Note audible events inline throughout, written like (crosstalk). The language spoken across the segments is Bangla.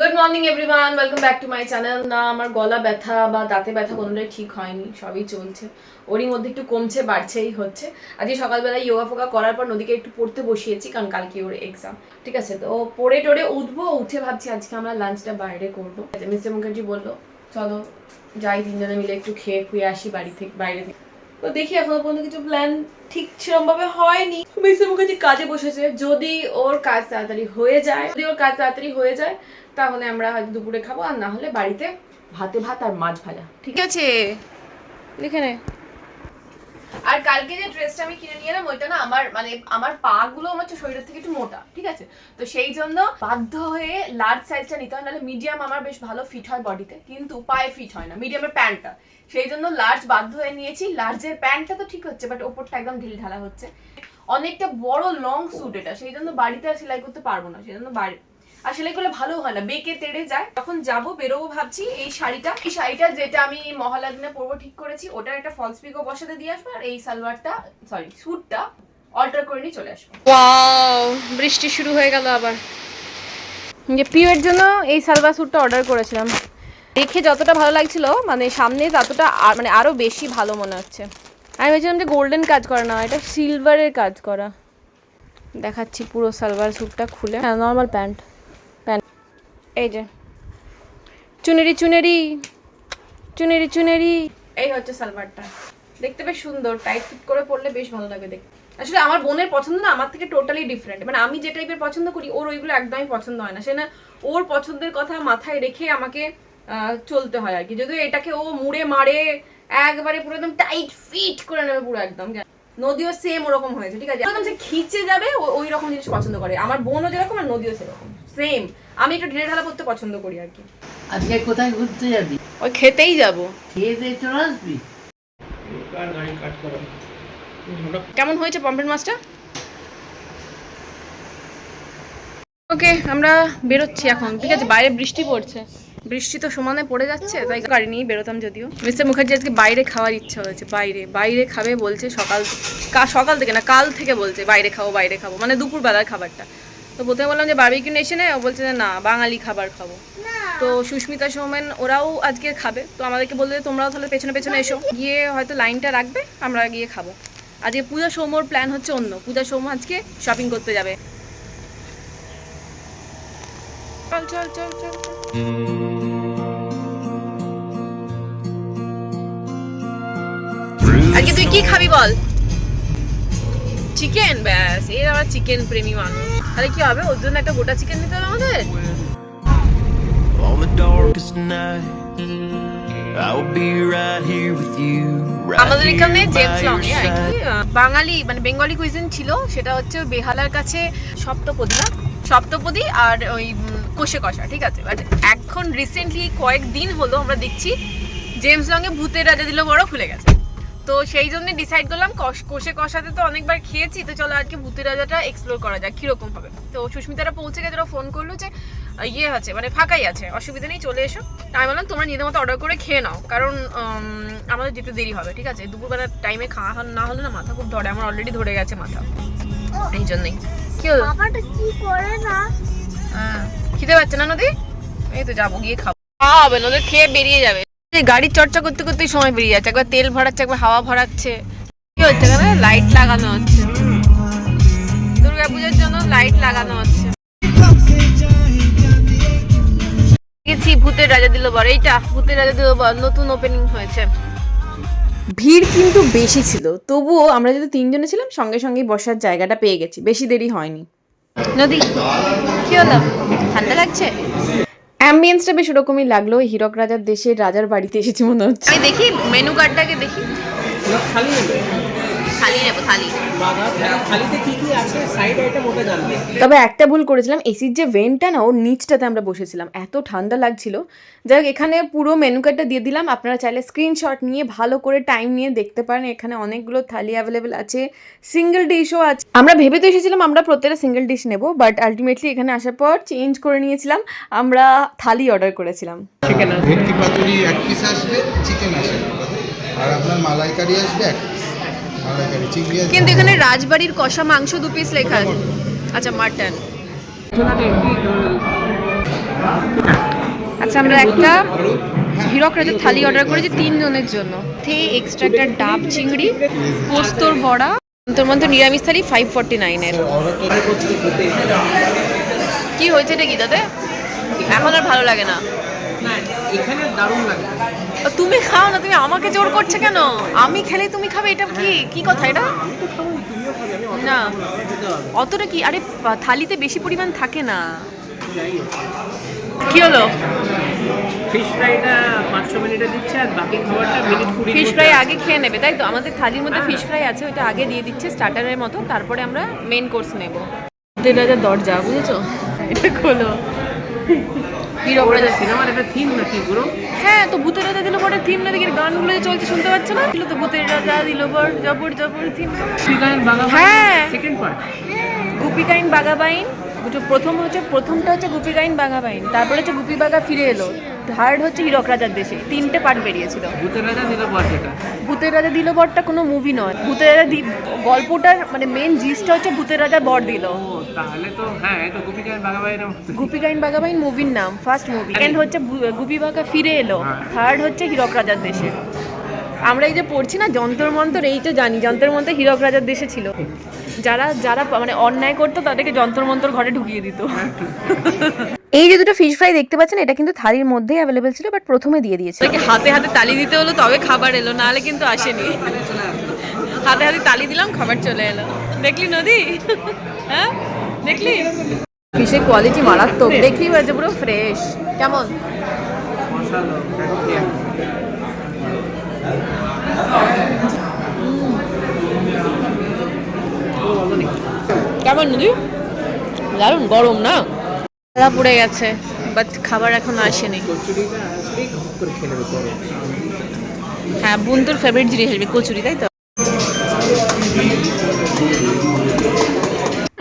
Good morning everyone welcome back to my channel না, আমার গলা ব্যথা বা দাঁতে ব্যথা কোনোটাই ঠিক হয়নি, সবই চলছে। ওরই মধ্যে একটু কমছে, বাড়ছেই হচ্ছে। আজকে সকালবেলা ইয়োগা ফোগা করার পর নদীকে একটু পড়তে বসিয়েছি, কারণ কালকে ওর এক্সাম ঠিক আছে, তো পড়ে টড়ে উঠবো, উঠে ভাবছি আজকে আমরা লাঞ্চটা বাইরে করব। মিস্টার মুখার্জি বলল, চলো যাই তিনজনে মিলে একটু খেয়ে খুয়ে আসি বাড়ি থেকে, বাইরে থেকে। তো দেখি এখনও পর্যন্ত কিছু প্ল্যান ঠিক সেরকম ভাবে হয়নি মুখার্জি কাজে বসেছে, যদি ওর কাজ তাড়াতাড়ি হয়ে যায়, যদি ওর কাজ তাড়াতাড়ি হয়ে যায়, তাহলে আমরা হয়তো দুপুরে খাব, আর না হলে বাড়িতে ভাতে ভাত আর মাছ ভাজা। ঠিক আছে? লিখে নে। আর কালকে যে ড্রেসটা আমি কিনে নিয়ে এলাম, ওইটা না আমার মানে আমার পা গুলো আমার শরীরের থেকে একটু মোটা, ঠিক আছে? তো সেই জন্য বাধ্য হয়ে লার্জ সাইজটা নিতে হয়, নাহলে মিডিয়াম আমার বেশ ভালো ফিট হয় বডিতে কিন্তু পায়ে ফিট হয় না মিডিয়ামের প্যান্টটা সেই জন্য লার্জ বাধ্য হয়ে নিয়েছি। লার্জের প্যান্টটা তো ঠিক হচ্ছে বাট ওপরটা একদম ঢিল ঢালা হচ্ছে। অনেকটা বড় লং স্যুট এটা সেই জন্য বাড়িতে আর সেলাই করতে পারব না সেই জন্য বাড়ি আর সেলাই করলে ভালো হয় না, বেঁকে তেড়ে যায়। তখন যাব, বেরোবো ভাবছি এই শাড়িটা। এই শাড়িটা যেটা আমি মহালয়া দিনে পরবো ঠিক করেছি, ওটার একটা ফলস পিকও বসাতে দিয়ে আসব, আর এই সালোয়ারটা সরি স্যুটটা অল্টার করে নিয়ে চলে আসব। বৃষ্টি শুরু হয়ে গেল আবার। যে পিওর জন্য এই সালোয়ার স্যুটটা অর্ডার করেছিলাম। দেখে যতটা ভালো লাগছিল মানে সামনে ততটা আর মানে আরও বেশি ভালো মনে হচ্ছে। আমি ভেবেছিলাম যে গোল্ডেন কাজ করা না, এটা সিলভারের কাজ করা। দেখাচ্ছি পুরো সালভার স্যুটটা খুলে। হ্যাঁ নর্মাল প্যান্ট প্যান্ট এই যে। চুনেরি চুনেরি। চুনেরি চুনেরি। এই হচ্ছে সালভারটা দেখতে বেশ সুন্দর টাইট ফিট করে পরলে বেশ ভালো লাগে দেখতে। আসলে আমার বোনের পছন্দ না, আমার থেকে টোটালি ডিফারেন্ট মানে আমি যে টাইপের পছন্দ করি, ওর ওইগুলো একদমই পছন্দ হয় না। সে না, ওর পছন্দের কথা মাথায় রেখে আমাকে চলতে হয় আর কি। যদিও এটাকে ও মুড়ে মারে একবারে পুরো একদম টাইট ফিট করে নেবে পুরো একদম। নদীও সেম ওরকম হয়েছে ঠিক আছে? একদম সে খিচে যাবে ওই রকম জিনিস পছন্দ করে। আমার বোনও যেরকম আর নদীও সেরকম সেম আমি একটু ঢেলে ঢালা করতে পছন্দ করি আর কি। আজকে কোথায় ঘুরতে যাবি? ওই খেতেই যাব। খেয়ে দিয়ে চলে আসবি? কেমন হয়েছে পম্পেট মাছটা? ওকে আমরা বেরোচ্ছি এখন ঠিক আছে? বাইরে বৃষ্টি পড়ছে। বৃষ্টি তো সমানে পড়ে যাচ্ছে, তাই গাড়ি নিয়ে বেরোতাম যদিও। মিস্টার মুখার্জি আজকে বাইরে খাওয়ার ইচ্ছা হয়েছে, বাইরে বাইরে খাবে বলছে সকাল সকাল থেকে না, কাল থেকে বলছে, বাইরে খাব বাইরে খাব মানে দুপুরবেলার খাবারটা। তো প্রথমে বললাম যে বার্বিকিউ নেশনে ও বলছে যে না, বাঙালি খাবার খাব। তো সুস্মিতা সৌমেন, ওরাও আজকে খাবে। তো আমাদেরকে বললে তোমরাও তাহলে পেছনে পেছনে এসো, গিয়ে হয়তো লাইনটা রাখবে, আমরা গিয়ে খাব। আজকে পূজা সৌমর প্ল্যান হচ্ছে অন্য, পূজা সৌম আজকে শপিং করতে যাবে। চল চল চল চল। আজকে তুই কি খাবি বল? চিকেন ব্যাস এর আবার চিকেন প্রেমী মানুষ। তাহলে কি হবে? ওর জন্য একটা গোটা চিকেন নিতে হবে আমাদের? On the darkest night, I be right here with you. আমাদের এখানে জেমস লং আর কি? বাঙালি মানে বেঙ্গলি কুইজিন ছিল সেটা হচ্ছে বেহালার কাছে সপ্তপদী না? সপ্তপদী আর ওই কোষে কষা ঠিক আছে? বাট এখন রিসেন্টলি কয়েকদিন হলো আমরা দেখছি জেমস লংয়ে ভূতের রাজা দিল বড় খুলে গেছে। তো সেই জন্য ডিসাইড করলাম কষ- কোষে কষাতে তো অনেকবার খেয়েছি তো চলো আজকে ভূতের রাজাটা এক্সপ্লোর করা যাক কীরকম হবে। তো সুস্মিতারা পৌঁছে গেছে ওরা ফোন করল যে ইয়ে আছে মানে ফাঁকাই আছে অসুবিধা নেই চলে এসো। আমি বললাম তোমরা নিজের মতো অর্ডার করে খেয়ে নাও কারণ আমাদের যেতে দেরি হবে ঠিক আছে? দুপুরবেলার টাইমে খাওয়া না হলে না মাথা খুব ধরে আমার অলরেডি ধরে গেছে মাথা। এই জন্যই। কি হলো? কি করে না। খিদে পাচ্ছে না নদী? এই তো যাব গিয়ে খাব। খাওয়া হবে নদী খেয়ে বেরিয়ে যাবে। গাড়ির চর্চা করতে করতে সময় বেরিয়ে যাচ্ছে একবার তেল ভরাচ্ছে একবার হাওয়া ভরাচ্ছে। কি হচ্ছে এখানে লাইট লাগানো হচ্ছে। দুর্গাপূজার জন্য লাইট লাগানো হচ্ছে। গেছি ভূতের রাজা দিল বর। এইটা ভূতের রাজা দিল বর। নতুন ওপেনিং হয়েছে। ভিড় কিন্তু বেশি ছিল। তবুও আমরা যদি তিনজনে ছিলাম সঙ্গে সঙ্গেই বসার জায়গাটা পেয়ে গেছি। বেশি দেরি হয়নি। নদী কি হলো? ঠান্ডা লাগছে? অ্যাম্বিয়েন্সটা বেশ ওরকমই লাগল। হিরক রাজার দেশের রাজার বাড়িতে এসেছি মনে হচ্ছে। আমি দেখি মেনু কার্ডটাকে দেখি। নেবে। থালি নেব থালি। থালিতে কি কি আছে? সাইড আইটেম ওটা জানবে। তবে একটা ভুল করেছিলাম এসির যে ভেনটা না ওর নিচটাতে আমরা বসেছিলাম এত ঠান্ডা লাগছিল। যাই এখানে পুরো মেনু কার্ডটা দিয়ে দিলাম আপনারা চাইলে স্ক্রিনশট নিয়ে ভালো করে টাইম নিয়ে দেখতে পারেন এখানে অনেকগুলো থালি অ্যাভেলেবেল আছে সিঙ্গেল ডিশও আছে। আমরা ভেবে তো এসেছিলাম আমরা প্রত্যেকটা সিঙ্গেল ডিশ নেব বাট আলটিমেটলি এখানে আসার পর চেঞ্জ করে নিয়েছিলাম আমরা থালি অর্ডার করেছিলাম। চিকেন ভেটকি পাতুরি এক পিস আসবে চিকেন আসবে। আর আপনার মালাইকারি আসবে এক পিস মালাইকারি চিংড়ি আসবে কিন্তু এখানে রাজবাড়ির কষা মাংস দু পিস লেখা আছে। আচ্ছা মাটন। আচ্ছা আমরা একটা হিরক রাজের থালি অর্ডার করেছি তিনজনের জন্য। থে এক্সট্রা একটা ডাব চিংড়ি, পোস্তর বড়া তোর মধ্যে নিরামিষ থালি ফাইভ ফর্টি নাইনের কি হয়েছে এটা গীতাতে এখন আর ভালো লাগে না। এখানে দারুণ লাগে। তুমি খাও না তুমি আমাকে জোর করছে কেন? আমি খেলে তুমি খাবে এটা কি কি কথা এটা? না। অতটা কি আরে থালিতে বেশি পরিমাণ থাকে না। কি হলো? ফিশ ফ্রাইটা পাঁচ মিনিটে দিচ্ছে আর বাকি খাবারটা মিনিট কুড়ি ফিশ ফ্রাই আগে খেয়ে নেবে তাই তো? আমাদের থালির মধ্যে ফিশ ফ্রাই আছে ওইটা আগে দিয়ে দিচ্ছে স্টার্টারের মতো তারপরে আমরা মেন কোর্স নেব। দেড় হাজার দরজা বুঝেছ? এটা খোলো। হিরক রাজা সিনেমার একটা থিম নাকি পুরো? হ্যাঁ তো ভূতের রাজা দিল বড় থিম না দেখি গানগুলো যে চলছে শুনতে পাচ্ছ না? ছিল তো ভূতের রাজা দিল বড় জবর জবর থিম শ্রীকান্ত বাঘা হ্যাঁ। সেকেন্ড পার্ট গুপিকাইন বাগাবাইন দুটো প্রথম হচ্ছে প্রথমটা হচ্ছে গুপিকাইন বাগাবাইন তারপরে হচ্ছে গুপি বাগা ফিরে এলো। থার্ড হচ্ছে হিরক রাজার দেশে। তিনটে পার্ট বেরিয়েছিল। ভূতের রাজা দিল বর যেটা। ভূতের রাজা দিল বরটা কোনো মুভি নয়। ভূতের রাজা গল্পটার মানে মেন জিসটা হচ্ছে ভূতের রাজা বর দিল। তাহলে তো হ্যাঁ তো বাঘা বাইরের মতো। গুপিকাইন বাগাবাইন মুভির নাম ফার্স্ট মুভি সেকেন্ড হচ্ছে গুপি বাগা ফিরে এলো। হ্যাঁ। থার্ড হচ্ছে হীরক রাজার দেশে। আমরা এই যে পড়ছি না যন্তর মন্তর এই তো জানি যন্তর মন্তর হীরক রাজার দেশে ছিল। যারা যারা মানে অন্যায় করতো তাদেরকে যন্তর মন্তর ঘরে ঢুকিয়ে দিত। এই যে দুটো ফিশ ফ্রাই দেখতে পাচ্ছেন এটা কিন্তু থালির মধ্যেই অ্যাভেলেবেল ছিল বাট প্রথমে দিয়ে দিয়েছে। হাতে হাতে তালি দিতে হলো তবে খাবার এলো নাহলে কিন্তু আসেনি। হাতে হাতে তালি দিলাম খাবার চলে এলো। দেখলি নদী? হ্যাঁ? দেখলি? ফিশের কোয়ালিটি মারাত্মক। দেখলেই বাজে পুরো ফ্রেশ কেমন। কেমন নদী? দারুণ গরম না? তারা পড়ে গেছে বাট খাবার এখনও আসেনি। হ্যাঁ বন্ধুর ফেভারিট জিনিস আসবে কচুরি তাই তো?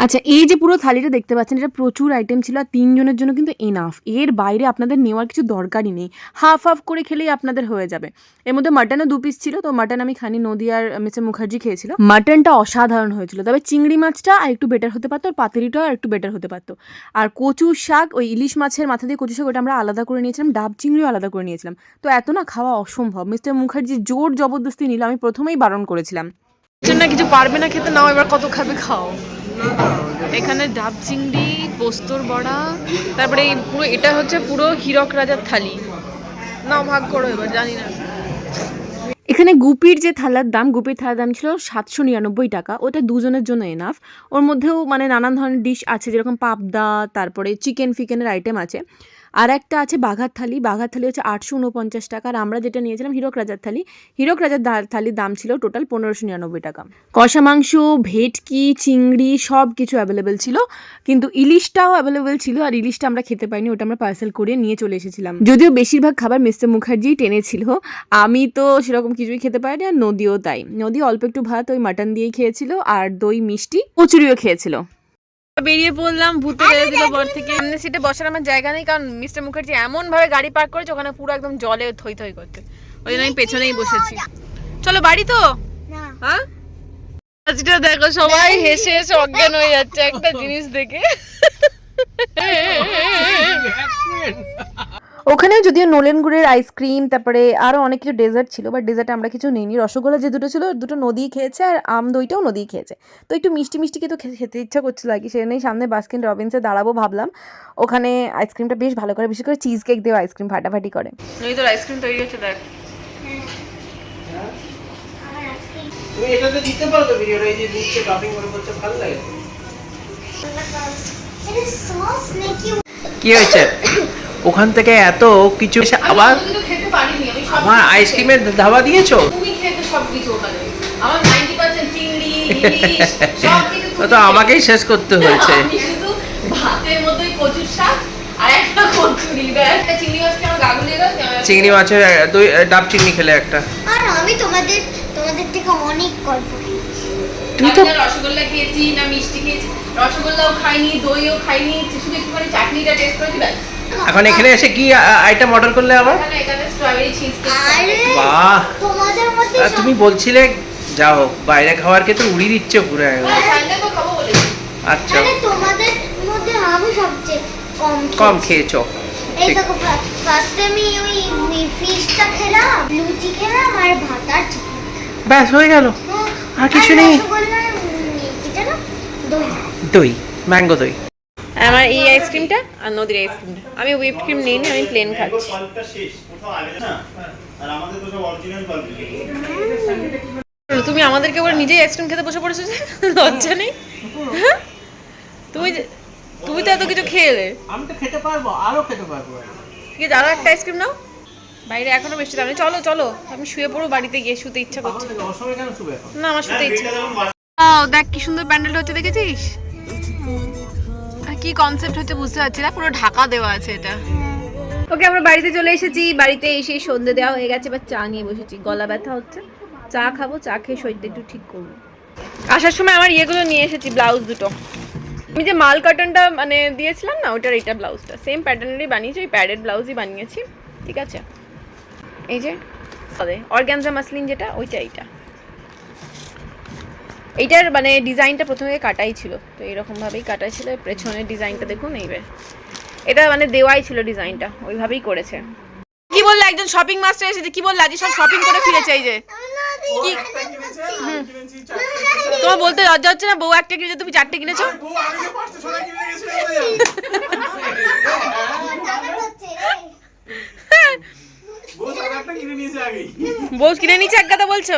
আচ্ছা এই যে পুরো থালিটা দেখতে পাচ্ছেন, এটা প্রচুর আইটেম ছিল আর তিনজনের জন্য কিন্তু এনাফ এর বাইরে আপনাদের নেওয়ার কিছু দরকারই নেই। হাফ হাফ করে খেলেই আপনাদের হয়ে যাবে। এর মধ্যে মাটনও দু পিস ছিল, তো মাটন আমি খানি নদী আর মিস্টার মুখার্জি খেয়েছিল মাটনটা অসাধারণ হয়েছিল, তবে চিংড়ি মাছটা আর একটু বেটার হতে পারতো, আর পাতুরিটাও আর একটু বেটার হতে পারতো। আর কচু শাক, ওই ইলিশ মাছের মাথা দিয়ে কচু শাক, ওটা আমরা আলাদা করে নিয়েছিলাম, ডাব চিংড়িও আলাদা করে নিয়েছিলাম। তো এত না খাওয়া অসম্ভব। মিস্টার মুখার্জি জোর জবরদস্তি নিল, আমি প্রথমেই বারণ করেছিলাম। কিছু পারবে না খেতে, নাও এবার কত খাবে, খাও। এখানে ডাব চিংড়ি, পোস্তর বড়া, তারপরে এই পুরো, এটা হচ্ছে পুরো হীরক রাজার থালি। না ভাগ করো এবার, জানি না। এখানে গুপির যে থালার দাম, গুপির থালার দাম ছিল সাতশো নিরানব্বই টাকা। ওটা দুজনের জন্য এনাফ ওর মধ্যেও মানে নানান ধরনের ডিশ আছে, যেরকম পাবদা, তারপরে চিকেন ফিকেনের আইটেম আছে। আর একটা আছে বাঘার থালি। বাঘার থালি হচ্ছে আটশো উনপঞ্চাশ টাকা। আর আমরা যেটা নিয়েছিলাম হিরক রাজার থালি। হীরক রাজার থালির দাম ছিল টোটাল পনেরোশো নিরানব্বই টাকা। কষা মাংস, ভেটকি, চিংড়ি সব কিছু অ্যাভেলেবেল ছিল। কিন্তু ইলিশটাও অ্যাভেলেবেল ছিল আর ইলিশটা আমরা খেতে পাইনি, ওটা আমরা পার্সেল করে নিয়ে চলে এসেছিলাম। যদিও বেশিরভাগ খাবার মিস্টার মুখার্জি টেনেছিল আমি তো সেরকম কিছুই খেতে পারিনি আর নদীও তাই। নদী অল্প একটু ভাত, ওই মাটন দিয়েই খেয়েছিল। আর দই মিষ্টি, কচুরিও খেয়েছিল। বেরিয়ে পড়লাম ভূতে গেলে দিল বর থেকে। এমনি সিটে বসার আমার জায়গা নেই কারণ মিস্টার মুখার্জি এমন ভাবে গাড়ি পার্ক করেছে ওখানে পুরো একদম জলে থই থই করতে ওই জন্য আমি পেছনেই বসেছি। চলো বাড়ি তো? হ্যাঁ? আজটা দেখো সবাই হেসে হেসে অজ্ঞান হয়ে যাচ্ছে একটা জিনিস দেখে। ওখানেও যদিও নোলেন গুড়ের আইসক্রিম তারপরে আরও অনেক কিছু ডেজার্ট ছিল বাট ডেজার্টে আমরা কিছু নিইনি। রসগোল্লা যে দুটো ছিল দুটো নদী খেয়েছে আর আম দইটাও নদী খেয়েছে। তো একটু মিষ্টি মিষ্টি কিন্তু খে- খেতে ইচ্ছা করছিল আর কি সেজন্যই সামনে বাস্কিন রবিন্সে দাঁড়াবো ভাবলাম। ওখানে আইসক্রিমটা বেশ ভালো করে বিশেষ করে চিজ কেক দেওয়া আইসক্রিম ফাটাফাটি করে। তোর আইসক্রিম তৈরি হচ্ছে দেখ। তুমি এটাতে দিতে পারো তো ভিডিওটা এই যে দিচ্ছে টপিং করে বলছে ভালো লাগে। কি হয়েছে? ওখান থেকে এত কিছু এসে আবার আমার আইসক্রিমের ধাবা দিয়েছ? তুমি খেতে সব কিছু ওখানে। আমার নাইনটি পার্সেন্ট চিংড়ি ইলিশ (laughs) সব কিছু তো আমাকেই শেষ করতে হয়েছে। আমি শুধু ভাতের মধ্যে কচুর শাক আর একটা কচুরি ব্যাস। একটা চিংড়ি মাছের দই ডাব চিংড়ি খেলে একটা। আর আমি তোমাদের তোমাদের থেকে অনেক গল্প। তুই তো রসগোল্লা খেয়েছি না মিষ্টি খেয়েছি। রসগোল্লাও খাইনি দইও খাইনি শুধু একটুখানি চাটনিটা টেস্ট করেছি ব্যাস। এখন এখানে এসে কি আইটেম অর্ডার করলে আবার? বাহ। তোমাদের মধ্যে আর তুমি বলছিলে যা হোক বাইরে খাওয়ার কে তো উড়িয়ে দিচ্ছে পুরো আচ্ছা। তোমাদের মধ্যে হাবু সবচেয়ে কম কম খেয়েছো। এই দেখো ফার্স্টে আমি ওই ফিশটা খেলাম লুচি খেলাম আর ভাত আর চিকেন ব্যাস হয়ে গেল। আর কিছু নেই? দই ম্যাঙ্গো দই। আমার এই আইসক্রিমটা আর নদীর আইসক্রিমটা আমি হুইপ ক্রিম নিই আমি প্লেন খাচ্ছি। তুমি আমাদেরকে ওরা নিজেই আইসক্রিম খেতে বসে পড়েছো লজ্জা নেই? হ্যাঁ? তুমি তুমি তো এত কিছু খেলে। আমি তো খেতে পারব আরও খেতে পারব। ঠিক আছে আরও একটা আইসক্রিম নাও। বাইরে এখনও বৃষ্টি দাম চলো চলো। আমি শুয়ে পড়ো বাড়িতে গিয়ে শুতে ইচ্ছা করছে। না আমার শুতে ইচ্ছা দেখ কি সুন্দর প্যান্ডেলটা হচ্ছে দেখেছিস? কি কনসেপ্ট হচ্ছে বুঝতে পারছি না, পুরো ঢাকা দেওয়া আছে এটা। ওকে, আমরা বাড়িতে চলে এসেছি। বাড়িতে এসে সন্ধে দেওয়া হয়ে গেছে বা চা নিয়ে বসেছি। গলা ব্যথা হচ্ছে। চা খাব, চা খেয়ে শরীরটা একটু ঠিক করব। আসার সময় আমার ইয়েগুলো নিয়ে এসেছি, ব্লাউজ দুটো। আমি যে মাল কাটনটা মানে দিয়েছিলাম না, ওটার এইটা ব্লাউজটা। সেম প্যাটার্নেরই বানিয়েছি, ওই প্যাডেড ব্লাউজই বানিয়েছি। ঠিক আছে? এই যে অর্গ্যানজা মাসলিন যেটা, ওইটা এইটা। এইটার মানে ডিজাইনটা প্রথমে কাটাই ছিল তো এরকমভাবেই কাটাই ছিল পেছনের ডিজাইনটা দেখুন এইবার এটা মানে দেওয়াই ছিল ডিজাইনটা ওইভাবেই করেছে। কি বললে একজন শপিং মাস্টার এসেছে কি বললে আজকে সব শপিং করে ফিরেছে এই যে। তোমার বলতে লজ্জা হচ্ছে না? বউ একটা কিনেছে তুমি চারটে কিনেছো? বউ কিনে নিচ্ছে এক কথা বলছো?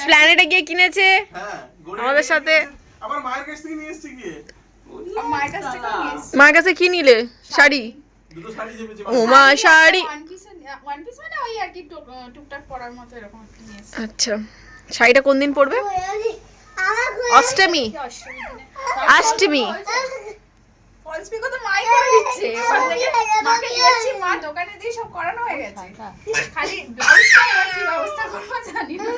প্ল্যানেটে গিয়ে কিনেছে? আমাদের সাথে। আবার মায়ের কাছ থেকে নিয়ে এসেছি কি? মার কাছে কি নিলে? শাড়ি? দুটো শাড়ি ও মা শাড়ি ওয়ান পিস মানে ওই আর কি টুক- টুকটাক পরার মতো এরকম একটা নিয়েছি আচ্ছা। শাড়িটা কোন দিন পরবে? অষ্টমী। অষ্টমী ফলস তো মাই করে দিচ্ছে। ওখান থেকে মাকে দিয়েছি মা দোকানে দিয়ে সব করানো হয়ে গেছে। খালি ব্লাউজটা এবার কি ব্যবস্থা করব জানি না।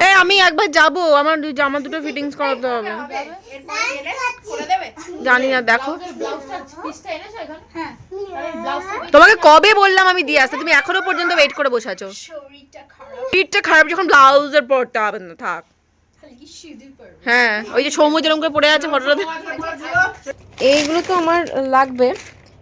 এই আমি একবার যাব। আমার দু- জামা দুটো ফিটিংস করাতে হবে। জানি না দেখো। হ্যাঁ। তোমাকে কবে বললাম আমি দিয়ে আসতে? তুমি এখনও পর্যন্ত ওয়েট করে বসে আছো। শরীরটা খারাপ। পিঠটা খারাপ যখন ব্লাউজের পরতে হবে না থাক। হ্যাঁ ওই যে সৌম্য যেরকম করে পড়ে আছে ফটোটা এইগুলো তো আমার লাগবে।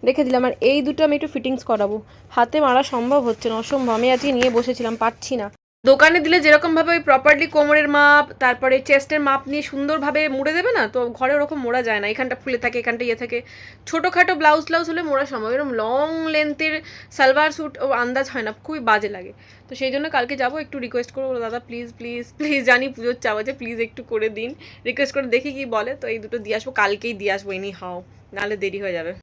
রেখে দিলাম, আর এই দুটো আমি একটু ফিটিংস করাবো। হাতে মারা সম্ভব হচ্ছে না, অসম্ভব। আমি আজকে নিয়ে বসেছিলাম, পারছি না। দোকানে দিলে যেরকমভাবে ওই প্রপারলি কোমরের মাপ, তারপরে চেস্টের মাপ নিয়ে সুন্দরভাবে মুড়ে দেবে না? তো ঘরে ওরকম মোড়া যায় না। এখানটা ফুলে থাকে, এখানটা ইয়ে থাকে। ছোটোখাটো ব্লাউজ ব্লাউজ হলে মোড়া সম্ভব। এরকম লং লেন্থের সালোয়ার স্যুট ও আন্দাজ হয় না। খুবই বাজে লাগে। তো সেই জন্য কালকে যাব, একটু রিকোয়েস্ট করব দাদা প্লিজ প্লিজ প্লিজ জানি পুজোর চাওয়া যে প্লিজ একটু করে দিন। রিকোয়েস্ট করে দেখি কি বলে। তো এই দুটো দিয়ে আসব, কালকেই দিয়ে আসব এনি হাও নাহলে দেরি হয়ে যাবে।